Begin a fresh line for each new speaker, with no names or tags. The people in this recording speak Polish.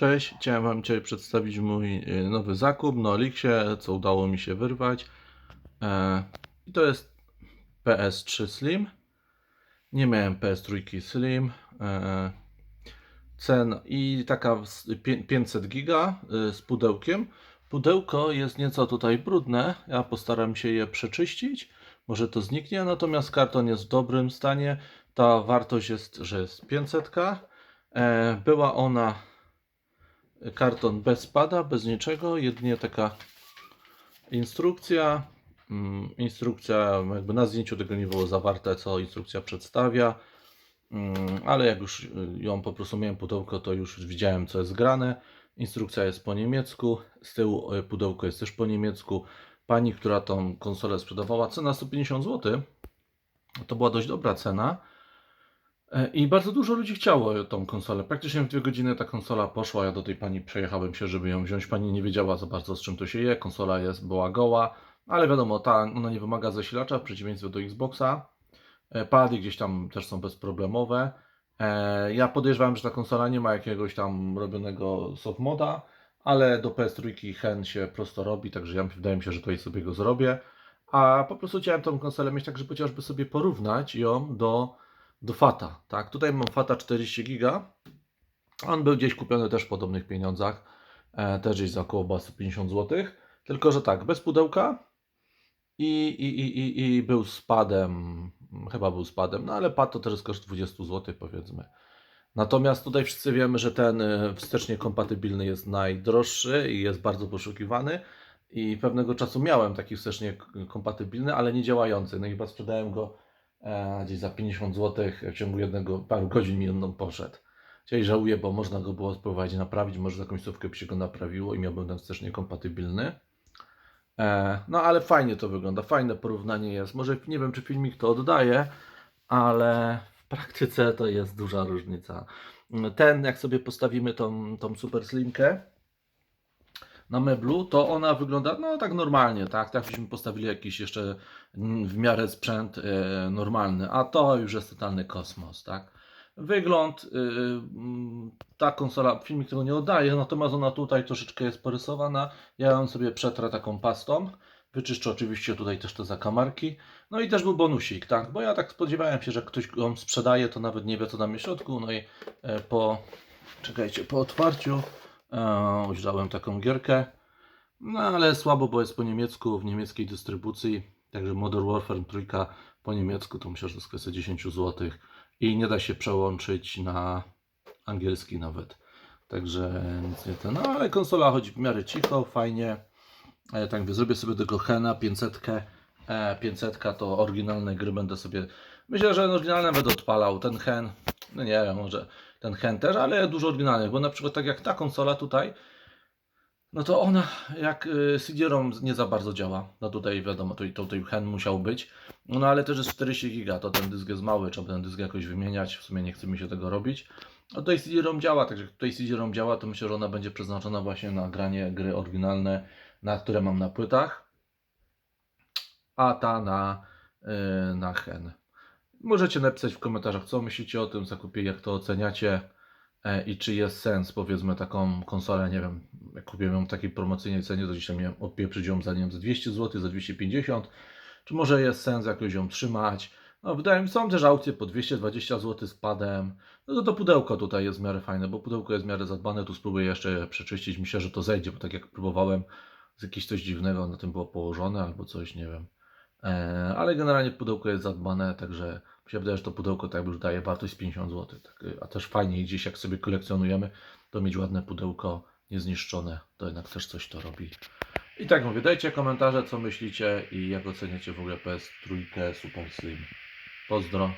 Cześć, chciałem Wam dzisiaj przedstawić mój y, nowy zakup na Elixie, co udało mi się wyrwać. E, I to jest PS3 Slim. Nie miałem PS3 Slim. E, Cen i taka z- pię- 500 giga y, z pudełkiem. Pudełko jest nieco tutaj brudne. Ja postaram się je przeczyścić. Może to zniknie, natomiast karton jest w dobrym stanie. Ta wartość jest, że jest 500. E, Była ona karton bez pada, bez niczego, jedynie taka instrukcja. Mm, Instrukcja, jakby na zdjęciu tego nie było zawarte, co instrukcja przedstawia, Mm, ale jak już ją po prostu miałem pudełko, to już widziałem, co jest grane. Instrukcja jest po niemiecku, z tyłu y, pudełko jest też po niemiecku. Pani, która tą konsolę sprzedawała, cena 150 zł, to była dość dobra cena. E, I bardzo dużo ludzi chciało tą konsolę. Praktycznie w dwie godziny ta konsola poszła. Ja do tej pani przejechałem się, żeby ją wziąć. Pani nie wiedziała za bardzo z czym to się je. Konsola jest, była goła, ale wiadomo, ta, ona nie wymaga zasilacza w przeciwieństwie do Xboxa. E, Pady gdzieś tam też są bezproblemowe. E, Ja podejrzewam, że ta konsola nie ma jakiegoś tam robionego soft moda, ale do PS3 hen się prosto robi, także ja wydaje mi się, że tutaj sobie go zrobię. A po prostu chciałem tą konsolę mieć tak, żeby chociażby sobie porównać ją do do Fata, tak? Tutaj mam Fata 40 giga. On był gdzieś kupiony też w podobnych pieniądzach, e, też gdzieś za około 150 zł. Tylko, że tak, bez pudełka i, i, i, i, i był z padem, chyba był z padem, no ale pad to też jest koszt 20 zł powiedzmy. Natomiast tutaj wszyscy wiemy, że ten e, wstecznie kompatybilny jest najdroższy i jest bardzo poszukiwany. I pewnego czasu miałem taki wstecznie kompatybilny, ale nie działający. No i chyba sprzedałem go gdzieś za 50 zł w ciągu jednego, paru godzin mi on poszedł. Dzisiaj żałuję, bo można go było spróbować naprawić, może za końcówkę by się go naprawiło i miałbym ten wstecznie kompatybilny. E, no ale fajnie to wygląda, fajne porównanie jest. Może nie wiem, czy filmik to oddaje, ale w praktyce to jest duża różnica. Ten, jak sobie postawimy tą, tą super slimkę na meblu, to ona wygląda no tak normalnie, tak? Tak byśmy postawili jakiś jeszcze w miarę sprzęt e, normalny, a to już jest totalny kosmos, tak? Wygląd, y, mm, ta konsola, filmik tego nie oddaje, natomiast ona tutaj troszeczkę jest porysowana. Ja ją sobie przetrę taką pastą. Wyczyszczę oczywiście tutaj też te zakamarki. No i też był bonusik, tak? Bo ja tak spodziewałem się, że ktoś ją sprzedaje, to nawet nie wie co tam jest w środku. No i e, po, czekajcie, po otwarciu e, już dałem taką gierkę. No ale słabo, bo jest po niemiecku, w niemieckiej dystrybucji. Także Modern Warfare trójka po niemiecku to myślę, że to jest kwestia 10 zł. I nie da się przełączyć na angielski nawet. Także nic nie ten. No ale konsola chodzi w miarę cicho, fajnie. E, tak mówię, zrobię sobie tego Hena 500. E, 500 to oryginalne gry będę sobie. Myślę, że oryginalne będę odpalał. Ten Hen, no nie wiem, może ten Hen też, ale dużo oryginalnych, bo na przykład tak jak ta konsola tutaj, no to ona jak y, CD-ROM nie za bardzo działa. No tutaj wiadomo, tutaj, tutaj Hen musiał być. No ale też jest 40 giga, to ten dysk jest mały, trzeba ten dysk jakoś wymieniać. W sumie nie chce mi się tego robić. No tutaj CD-ROM działa, także jak tutaj CD-ROM działa, to myślę, że ona będzie przeznaczona właśnie na granie gry oryginalne, na które mam na płytach. A ta na, y, na Hen. Możecie napisać w komentarzach, co myślicie o tym zakupie, jak to oceniacie e, i czy jest sens, powiedzmy, taką konsolę, nie wiem, jak kupiłem ją w takiej promocyjnej cenie, to dzisiaj miałem odpieprzyć ją za, nie wiem, za 200 zł, za 250 czy może jest sens jakoś ją trzymać. No, wydaje mi się, są też aukcje po 220 zł z padem. No to to pudełko tutaj jest w miarę fajne, bo pudełko jest w miarę zadbane. Tu spróbuję jeszcze je przeczyścić. Myślę, że to zejdzie, bo tak jak próbowałem, z jakiegoś coś dziwnego na tym było położone albo coś, nie wiem. E, ale generalnie pudełko jest zadbane, także mi się wydaje, że to pudełko tak już daje wartość z 50 zł. Tak, a też fajnie gdzieś jak sobie kolekcjonujemy, to mieć ładne pudełko niezniszczone, to jednak też coś to robi. I tak mówię, dajcie komentarze, co myślicie i jak oceniacie w ogóle PS3 Super Slim. Pozdro.